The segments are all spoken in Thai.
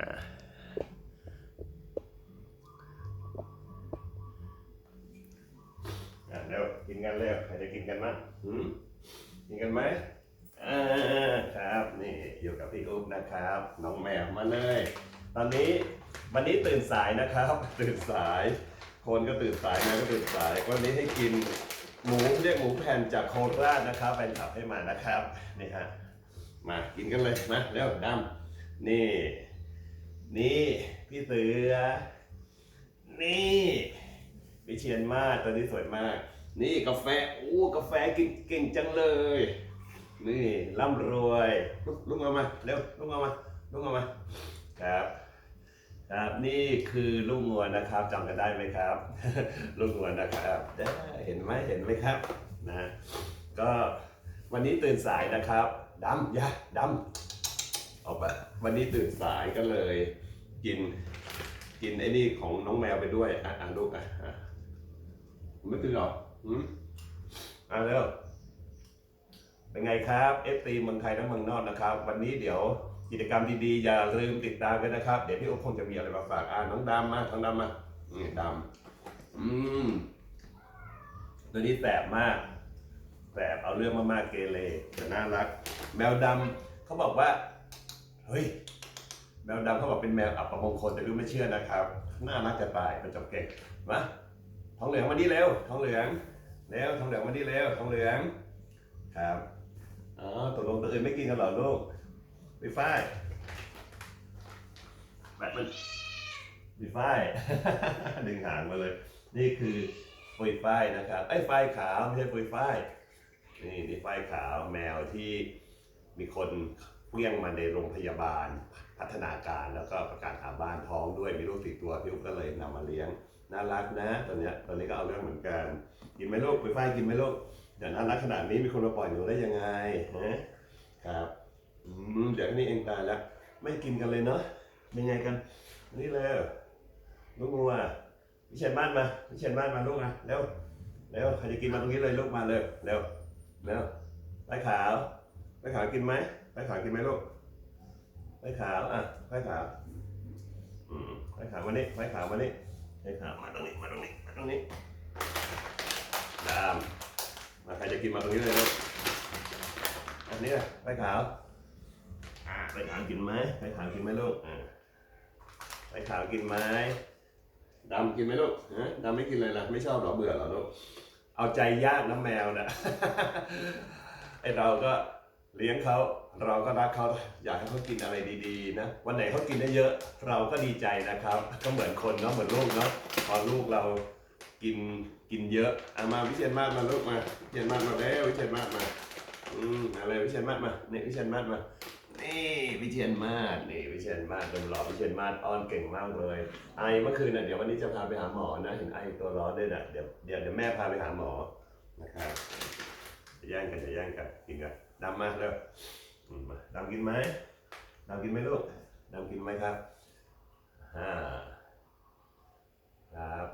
อะเร็วกินกันเร็วใครจะกินกันมั้งหืมกินกันไหมอ่าครับนี่อยู่กับพี่อุ๊บนะครับ น้องแมวมาเลย ตอนนี้วันนี้ตื่นสายนะครับ ตื่นสาย คนก็ตื่นสายแมวก็ตื่นสายวันนี้ให้กินหมูเรียกหมูแผ่นจากโคราชนะครับแฟนคลับให้มานะครับนี่ฮะมากินกันเลยมาเร็วดำนี่ นี่พี่เสือ นี่วิเชียนมากตัวนี้สวยมาก นี่กาแฟโอ้กาแฟกินเก่งจังเลย นี่ร่ำรวยลุกลุกเอามาเร็วลุกเอามาลุกเอามาครับ ครับนี่คือลูกงวนะครับจำกันได้ไหมครับลูกงวนะครับได้เห็นไหมเห็นไหมครับนะก็วันนี้ตื่นสายนะครับดำอยาดำออกไปวันนี้ตื่นสายก็เลย กิน กินไอ้นี่ของน้องแมวไปด้วย อะอะลูกอะอะไม่ตื่นหรออืมอะเร็วเป็นไงครับเอฟตีเมืองไทยและเมืองนอกนะครับ วันนี้เดี๋ยวกิจกรรมดีๆ อย่าลืมติดตามกันนะครับ เดี๋ยวพี่โอ๊คคงจะมีอะไรมาฝากอ่าน้องดำมาท้องดำมานี่ดำอืมตัวนี้แสบมากแสบเอาเรื่องมากๆเกเรแต่น่ารัก แมวดำเขาบอกว่า เฮ้ย แมวดำเขาบอกเป็นแมวอัปมงคลแต่ดูไม่เชื่อนะครับ น่ารักจะตายเป็นจบเก่งมาทองเหลืองมานี่เร็วทองเหลืองเร็วทองเหลืองมานี่เร็วทองเหลืองครับอ๋อตกลงตัวอื่นไม่กินกันหรอลูกไปฝ้ายแบบมันไปฝ้ายดึงหางมาเลย นี่คือปุยฝ้ายนะครับไอ้ฝ้ายขาวไม่ใช่ปุยฝ้ายนี่นี่ฝ้ายขาวแมวที่มีคนเลี้ยงมาในโรงพยาบาล พัฒนาการแล้วก็ประกาศหาบ้านท้องด้วยมีลูกติดตัวพี่อุ๊บก็เลยนำมาเลี้ยงน่ารักนะตัวเนี้ยตัวนี้ก็เอาเรื่องเหมือนกัน กินไหมลูกปุยฝ้ายกินไหมลูกเดี๋ยวน่ารักขนาดนี้มีคนมาปล่อยหนูได้ยังไงฮะครับอืมเดี๋ยวนี้เองตายแล้วไม่กินกันเลยเนาะเป็นไงกัน นี่เลยลูกงัววิเชียนบ้านมาวิเชียนบ้านมาลูกนะเร็วเร็วใครจะกินมาตรงนี้เลยลูกมาเร็วเร็วเร็วไปขาวไปขาวกินไหมไปขาวกินไหมลูก ไม้ขาวอะไม้ขาวอืมไม้ขาวมานี่ไม้ขาวมานี่ไม้ขาวมาตรงนี้มาตรงนี้มาตรงนี้ดามมาใครจะกินมาตรงนี้เลยลูกอันนี้อะไม้ขาวอะไม้ขาวกินไหมไม้ขาวกินไหมลูกอ่าไม้ขาวกินไหมดำกินไหมลูกฮะดำไม่กินเลยล่ะไม่ชอบหรอเบื่อหรอลูกเอาใจยากน้ำแมวนะไอเราก็ เลี้ยงเขาเราก็รักเขาอยากให้เขากินอะไรดีๆนะวันไหนเขากินได้เยอะเราก็ดีใจนะครับ ก็เหมือนคนเนาะเหมือนลูกเนาะพอลูกเรากินกินเยอะเอามาวิเชียนมาศมาลูกมาวิเชียนมาศมาแล้ววิเชียนมาศมาอืมอะไรวิเชียนมาศมาเนี่ยวิเชียนมาศมานี่วิเชียนมาศนี่วิเชียนมาศดมหล่อวิเชียนมาศอ้อนเก่งมากเลยไอเมื่อคืนน่ะเดี๋ยววันนี้จะพาไปหาหมอนะเห็นไอตัวร้อนด้วยนะเดี๋ยวเดี๋ยวเดี๋ยวแม่พาไปหาหมอนะครับจะแย่งกันจะแย่งกันกินกัน ดำมาเร็วมาดำกินไหมดำกินไหมลูกดำกินไหมครับอ่าครับ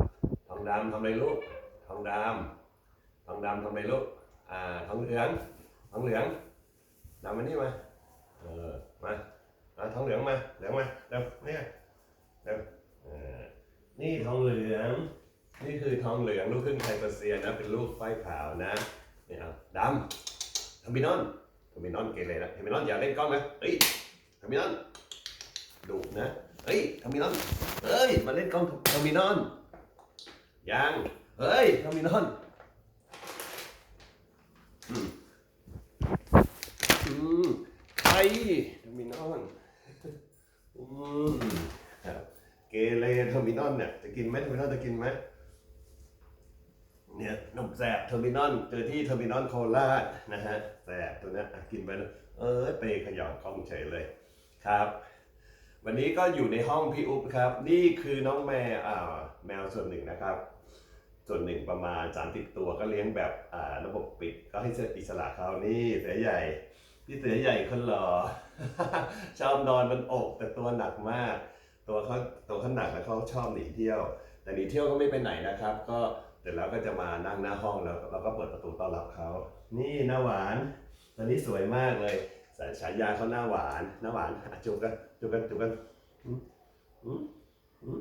ทองดำทำอะไรลูกทองดำทองดำทำอะไรลูกอ่าทองเหลืองทองเหลืองดำมานี่มาเออมาอ่าทองเหลืองมาเหลืองมาเร็วเนี่ยเร็วอ่านี่ทองเหลืองนี่คือทองเหลืองลูกครึ่งไทยเปอร์เซียนะเป็นลูกไฟขาวนะเนี่เอาดำ ทอมบินอนทอมบินอนเกเรนะทอมบินอนอย่าเล่นกล้องนะเฮ้ยทอมบินอนดุนะเฮ้ยทอมบินอนเฮ้ยมาเล่นกล้องทอมบินอนยังเฮ้ยทอมบินอนอืมอืมไอ้ทอมบินอนอืมครับเกเรเทอร์มินอลเนี่ยจะกินไหมทอร์มินอลจะกินไหม เนี่ยนมแสบเทอร์มินอลเจอที่เทอร์มินอลโคราชนะฮะแสบตัวนี้กินไปเลยเออไปขย่อนกล้องเฉยเลยครับ วันนี้ก็อยู่ในห้องพี่อุ๊บครับ นี่คือน้องแมวอ่าแมวส่วนหนึ่งนะครับ ส่วนหนึ่งประมาณ30ตัวก็เลี้ยงแบบอ่าระบบปิดก็ให้อิสระเขานี่เสือใหญ่พี่เสือใหญ่คนหล่อชอบนอนบนอกแต่ตัวหนักมาก ตัวเขาตัวเขาหนักแล้วเขาชอบหนีเที่ยว แต่หนีเที่ยวก็ไม่ไปไหนนะครับ ก็ เสร็จแล้วก็จะมานั่งหน้าห้องแล้วเราก็เปิดประตูต้อนรับเขานี่หน้าหวานตอนนี้สวยมากเลยสายฉายาเขาหน้าหวานหน้าหวานจูบกันจูบกันจูบกันอืมอืมอืม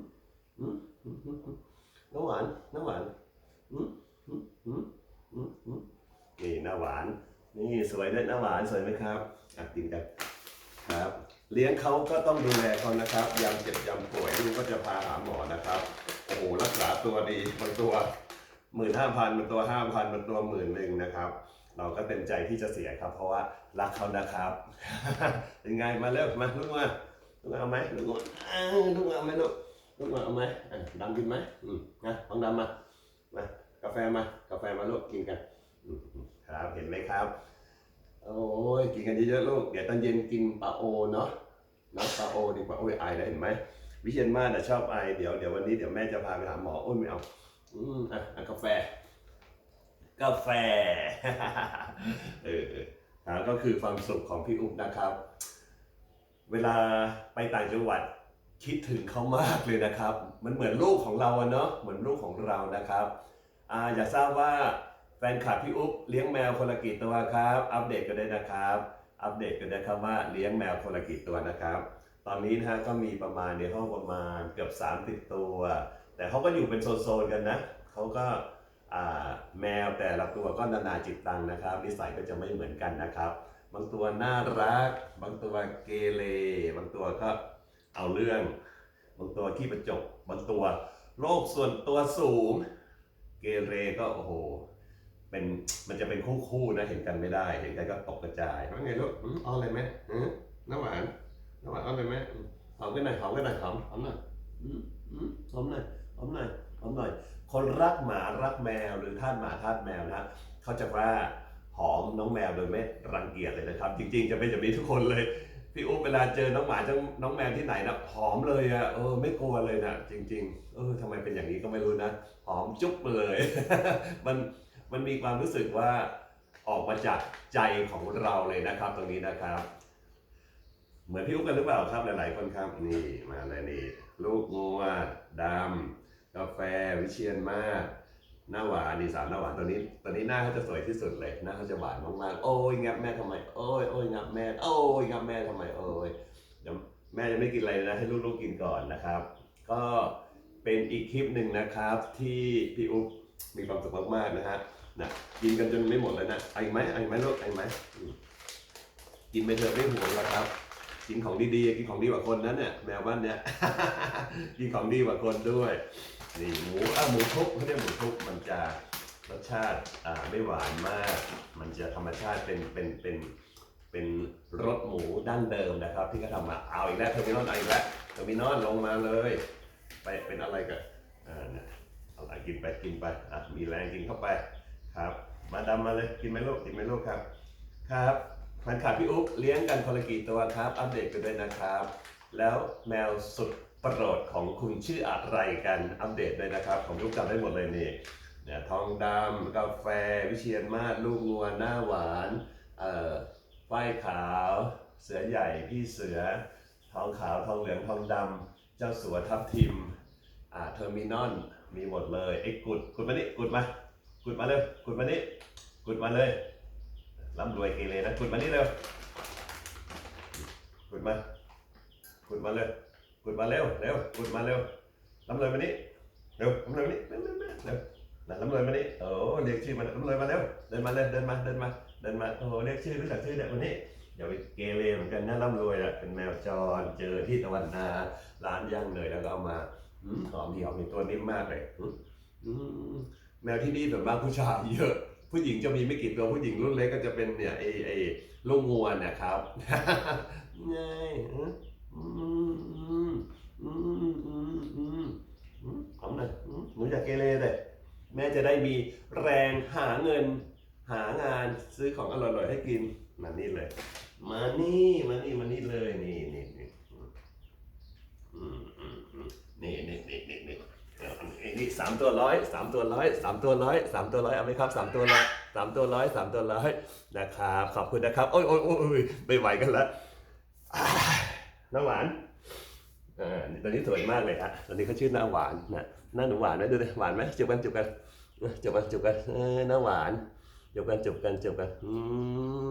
อืมอืมอืมอืมน้ำหวานน้ำหวานอืมอืมอืมอืมอืมนี่น้ำหวาน นี่สวยเลยน้ำหวานสวยไหมครับอะกินกันครับ เลี้ยงเขาก็ต้องดูแลเขานะครับยามเจ็บยามป่วยนี่ก็จะพาหาหมอนะครับโอ้โหรักษาตัวดีบางตัว หมื่นห้าพันบางตัวห้าพันบางตัวหมื่นหนึ่งนะครับ เราก็เต็มใจที่จะเสียครับ เพราะว่ารักเขานะครับเป็นไงมาเร็วมาลุกมาลุกมาเอาไหมลุกมาลุกมาเอาไหมลูกลุกมาเอาไหมดำกินไหมอืมนะฟังดำมา มากาแฟมากาแฟมาลูกกินกันครับเห็นไหมครับ โอ้ยกินกันเยอะๆลูกเดี๋ยวตอนเย็นกินปลาโอเนาะเนาะปลาโอดีกว่าโอ้ยไอแล้เห็นไหมวิเชียนมาน่ะชอบไอเดี๋ยวเดี๋ยววันนี้เดี๋ยวแม่จะพาไปหาหมอโอ้ยไม่เอา อืมอะกาแฟ กาแฟ เอออ่าก็คือความสุขของพี่อุ๊บนะครับ เวลาไปต่างจังหวัดคิดถึงเขามากเลยนะครับ มันเหมือนลูกของเราอะเนาะ เหมือนลูกของเรานะครับ อ่า อยากทราบว่าแฟนคลับพี่อุ๊บเลี้ยงแมวคนละกี่ตัวครับ อัปเดตกันได้นะครับ อัปเดตกันได้ครับว่าเลี้ยงแมวคนละกี่ตัวนะครับ ตอนนี้นะฮะก็มีประมาณในห้องประมาณเกือบ 30 ตัว แต่เขาก็อยู่เป็นโซนๆกันนะเขาก็แมวแต่ละตัวก็นานาจิตตังนะครับ นิสัยก็จะไม่เหมือนกันนะครับ บางตัวน่ารัก บางตัวเกเรบางตัวก็เอาเรื่อง บางตัวขี้ประจบบางตัวโลกส่วนตัวสูง เกเรก็โอ้โหเป็นมันจะเป็นคู่คู่ๆนะเห็นกันไม่ได้ เห็นกันก็ตกกระจายว่าไงลูกอืมเอาอะไรไหมอืมน้ำหวานน้ำหวานเอาอะไรไหมหอมกันหน่อยหอมกันหน่อยหอมหอมหน่อยอืมอืมหอมหน่อยห อมหน่อยอมหน่อย คนรักหมารักแมวหรือท่านหมาท่านแมวนะเขาจะว่าหอมน้องแมวโดยไม่รังเกียจเลยนะครับ จริง ๆ จะเป็นแบบนี้ทุกคนเลยพี่อุ๊บเวลาเจอน้องหมาจ้าน้องแมวที่ไหนนะหอมเลยอะเออไม่กลัวเลยนะจริง ๆ เออทำไมเป็นอย่างนี้ก็ไม่รู้นะหอมจุ๊บเลย มันมันมีความรู้สึกว่าออกมาจากใจของเราเลยนะครับ ตรงนี้นะครับ เหมือนพี่อุ๊บกันหรือเปล่าครับหลายๆคนครับนี่มาเลยนี่ลูกงัวดำ กาแฟวิเชียนมาก หน้าหวานนี่สามหน้าหวานตัวนี้ตัวนี้หน้าเขาจะสวยที่สุดเลยหน้าเขาจะหวานมากๆโอ้ยงับแม่ทำไมโอ้ยโอ้ยงับแม่โอ้ยงับแม่ทำไมโอ้ยเดี๋ยวแม่จะไม่กินอะไรนะให้ลูกๆกินก่อนนะครับ ก็เป็นอีกคลิปหนึ่งนะครับที่พี่อุ๊บมีความสุขมากๆนะฮะนะกินกันจนไม่หมดเลยนะไอ้ไหมไอ้ไหมลูกไอ้ไหมอืมกินไปเถอะไม่ห่วงหรอกครับ กินของดีๆกินของดีกว่าคนนั้นเนี่ยแมวบ้านเนี่ยกินของดีกว่าคนด้วย นี่หมูอะหมูทุบเขาเรียกหมูทุบมันจะรสชาติอ่าไม่หวานมาก มันจะธรรมชาติเป็นเป็นเป็นเป็นรสหมูดั้งเดิมนะครับ ที่เขาทำมาเอาอีกแล้วเทอร์มินอลเอาอีกแล้วเทอร์มินอลลงมาเลย ไปเป็นอะไรกันอ่าเนี่ยเอาอะไรกินไปกินไปอะมีแรงกินเข้าไปครับ มาดำมาเลยกินไหมลูกกินไหมลูกครับ ครับแฟนคลับพี่อุ๊บเลี้ยงกันคนละกี่ตัวครับ อัปเดตกันด้วยนะครับ แล้วแมวสุด โปรดของคุณชื่ออะไรกันอัปเดตด้วยนะครับผมยกจำได้หมดเลยนี่เนี่ยทองดำกาแฟวิเชียนมาศลูกงัวหน้าหวานเอ่อฝ้ายขาว เสือใหญ่พี่เสือ ทองขาวทองเหลืองทองดำเจ้าสัวทับทิมอ่าเทอร์มินอลมีหมดเลยไอ้กุดกุดมานี่กุดมากุดมาเร็วกุดมานี่กุดมาเลยร่ำรวยเกเรนะกุดมานี่เร็วกุดมากุดมาเลย กุดมาเร็วเร็วกุดมาเร็วล้ำเลยมานี่เร็วล้ำเลยมานี่เร็วเร็วเร็วนะล้ำเลยมานี่โอ้เรียกชื่อมันล้ำเลยมาเร็วเดินมาเลยเดินมาเดินมาเดินมาโอ้เรียกชื่อรู้จักชื่อเด็กคนนี้อย่าไปเกเรเหมือนกันนะร่ำรวยนะเป็นแมวจรเจอที่ตะวันนาร้านย่างเลยแล้วก็เอามาหอมดีหอมดีตัวนิ่มมากเลยแมวที่นี่ส่วนมากผู้ชายเยอะผู้หญิงจะมีไม่กี่ตัวผู้หญิงรุ่นเล็กก็จะเป็นเนี่ยไอไอลูกงัวเนะครับไงอืม อืมอืมอืมอืมอืมอืมหอมหน่อยอืมหนูอยากเกเรเลยแม่จะได้มีแรงหาเงิน หางานซื้อของอร่อยๆให้กินมานี่เลย มานี่มานี่มานี่เลยนี่นี่นี่นี่นี่นี่นี่นี่นี่สามตัวร้อยสามตัวร้อยสามตัวร้อยสามตัวร้อยเอาไหมครับสามตัวร้อยสามตัวร้อยสามตัวร้อยนะครับขอบคุณนะครับโอ้ยโอ้ยโอ้ยไม่ไหวกันแล้ว น้ำหวานอ่าตัวนี้สวยมากเลยฮะตัวนี้เขาชื่อหน้าหวานนะหน้าหนูหวานไหมดูดิหวานไหมจูบกันจูบกันจูบกันจูบกันเออหน้าหวานจูบกันจูบกันจูบกันอืม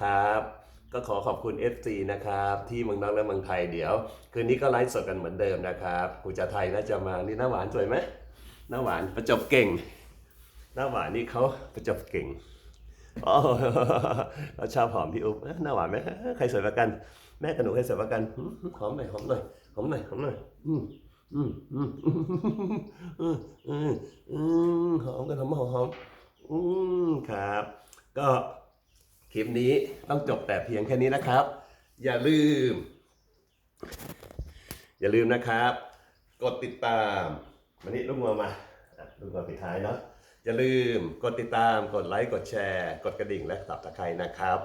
ครับก็ขอขอบคุณ FC นะครับที่เมืองนอกและเมืองไทยเดี๋ยว คืนนี้ก็ไลฟ์สดกันเหมือนเดิมนะครับครูจะไทยน่าจะมานี่หน้าหวานสวยไหมหน้าหวานประจบเก่ง หน้าหวานนี่เขาประจบเก่ง อ๋อเราชอบหอมพี่อุ๊บหน้าหวานไหมใครสวยกว่ากัน แม่กับหนูใครสวยกว่ากันหอมหน่อยหอมหน่อยหอมหน่อยหอมหน่อยอืมอืมอืมอืมอืมอืมหอมกันหอมหอมหอมอืมครับ ก็คลิปนี้ต้องจบแต่เพียงแค่นี้นะครับ อย่าลืม อย่าลืมนะครับ กดติดตามวันนี้ลูกงัวมาลูกงัวปิดท้ายเนาะ อย่าลืมกดติดตามกดไลค์กดแชร์ กดกระดิ่งและตับตะไคร้นะครับ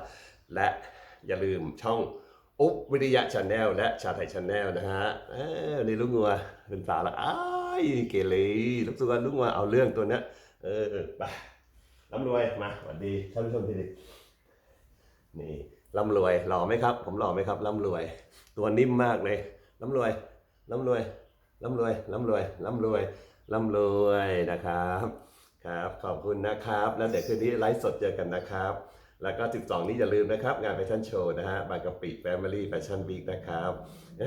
และอย่าลืมช่องอุ๊บวิริยะชาแนลและชาไทยชาแนลนะฮะเออนี่ลูกงัวเป็นสาวละอ้ายเกเรลูกตัวลูกงัวเอาเรื่องตัวเนี้ยเออไปร่ำรวยมาสวัสดีท่านผู้ชมทีดีนี่ร่ำรวยหล่อไหมครับ ผมหล่อไหมครับร่ำรวย ตัวนิ่มมากเลยร่ำรวยร่ำรวยร่ำรวยร่ำรวยร่ำรวยร่ำรวยนะครับ ครับขอบคุณนะครับ แล้วเดี๋ยวคืนนี้ไลฟ์สดเจอกันนะครับ แล้วก็ 12 นี้อย่าลืมนะครับ งานแฟชั่นโชว์นะฮะบางกะปิแฟมิลี่แฟชั่นวีคนะครับ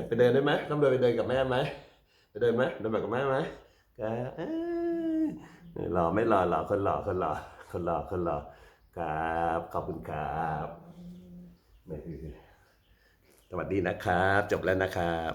ไปเดินได้ไหมร่ำรวยไปเดินกับแม่ไหมไปเดินไหมเดินแบบกับแม่ไหมครับเอ้ยหล่อไม่หล่อหล่อคนหล่อคนหล่อคนหล่อคนหล่อครับ ขอบคุณครับสวัสดีนะครับ จบแล้วนะครับ